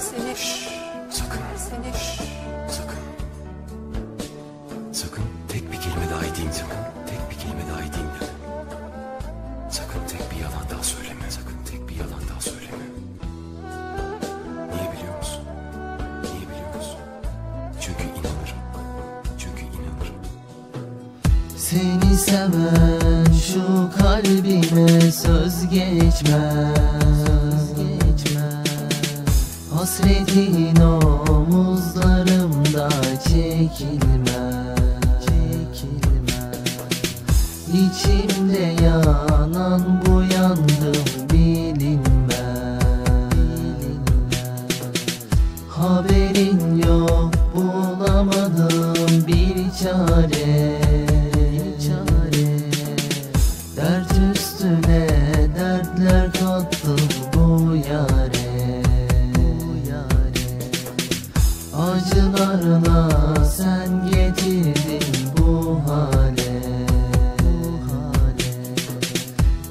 seni Sakın, seni sakın. Sakın tek bir kelime daha edeyim sakın. Tek bir kelime daha edeyim deme. Sakın tek bir yalan daha söyleme. Sakın tek bir yalan daha söyleme. Niye biliyor musun? Niye biliyor musun? Çünkü inanırım. Çünkü inanırım. Seni seven şu kalbime söz geçmez Hasretin omuzlarımda çekilmez. İçimde yanan bu yandım bilinmez. Haberin yok bulamadım bir çare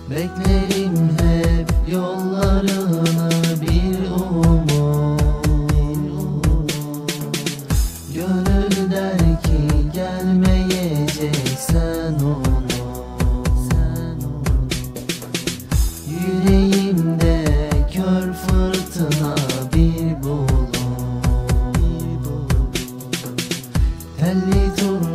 Beklerim hep yollarını bir umut. Gönül der ki gelmeyeceksen onu Yüreğimde kör fırtına bir bulut. Telli turnam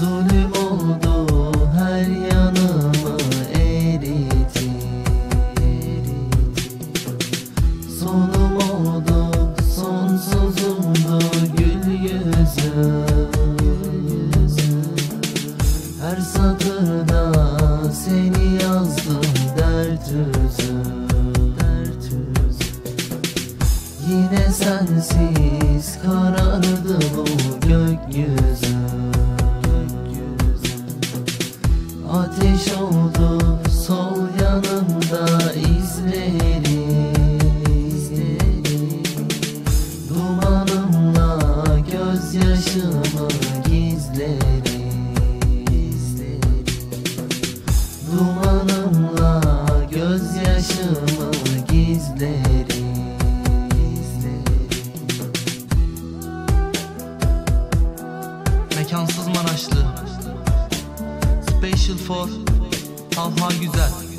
Zulüm oldu her yanımı eritir Sonum oldu sonsuzumdu gül yüzüm Her satırda seni yazdım sensiz karardı bu gökyüzü. Ateş oldu sol yanımda izleri. Dumanımla gözyaşımı gizlerim Yeşil for Talha Güzel.